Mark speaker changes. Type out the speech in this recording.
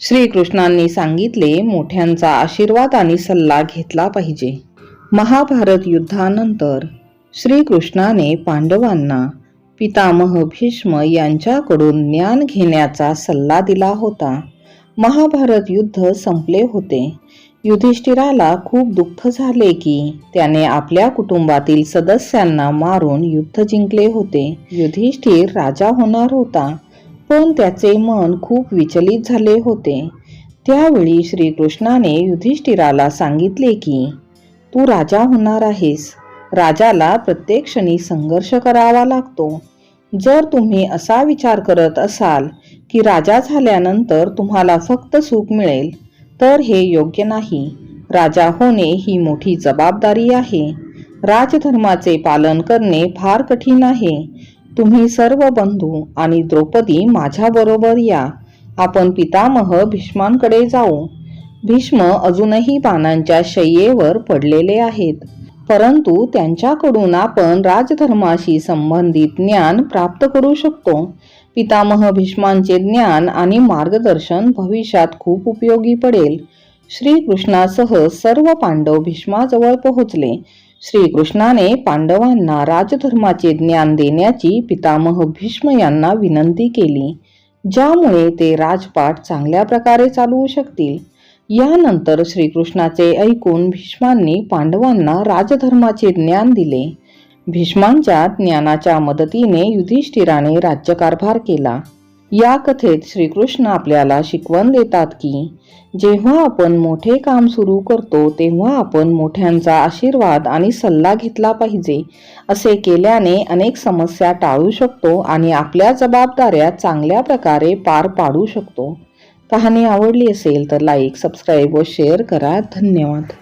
Speaker 1: श्रीकृष्णांनी सांगितले मोठ्यांचा आशीर्वाद आणि सल्ला घेतला पाहिजे. महाभारत युद्धानंतर श्रीकृष्णाने पांडवांना पितामह भीष्म यांच्याकडून ज्ञान घेण्याचा सल्ला दिला होता. महाभारत युद्ध संपले होते. युधिष्ठिराला खूप दुःख झाले की त्याने आपल्या कुटुंबातील सदस्यांना मारून युद्ध जिंकले होते. युधिष्ठिर राजा होणार होता. पण त्याचे मन खूप विचलित झाले होते. त्यावेळी श्रीकृष्णाने युधिष्ठिराला सांगितले की तू राजा होणार आहेस. राजाला प्रत्येक क्षणी संघर्ष करावा लागतो. जर तुम्ही असा विचार करत असाल की राजा झाल्यानंतर तुम्हाला फक्त सुख मिळेल तर हे योग्य नाही. राजा होणे ही मोठी जबाबदारी आहे. राजधर्माचे पालन करणे फार कठीण आहे. तुम्ही सर्व बंधू आणि द्रौपदी माझ्याबरोबर या. आपण पितामह भीष्मांकडे जाऊ. भीष्म अजूनही बाणांच्या शय्येवर पडलेले आहेत. परंतु त्यांच्याकडून आपण राजधर्माशी संबंधित ज्ञान प्राप्त करू शकतो. पितामह भीष्मांचे ज्ञान आणि मार्गदर्शन भविष्यात खूप उपयोगी पडेल. श्रीकृष्णासह सर्व पांडव भीष्माजवळ पोहोचले. श्रीकृष्णाने पांडवांना राजधर्माचे ज्ञान देण्याची पितामह भीष्म यांना विनंती केली ज्यामुळे ते राजपाट चांगल्या प्रकारे चालवू शकतील. यानंतर श्रीकृष्णाचे ऐकून भीष्मांनी पांडवांना राजधर्माचे ज्ञान दिले. भीष्मांच्या ज्ञानाच्या मदतीने युधिष्ठिराने राज्यकारभार केला. या कथेत श्रीकृष्ण आपल्याला शिकवण देतात की जेव्हा आपण मोठे काम सुरू करतो तेव्हा आपण मोठ्यांचा आशीर्वाद आणि सल्ला घेतला पाहिजे असे केल्याने अनेक समस्या टाळू शकतो आणि आपल्या जबाबदाऱ्या चांगल्या प्रकारे पार पाडू शकतो. कहाणी आवडली असेल तर लाईक सबस्क्राईब व शेअर करा. धन्यवाद.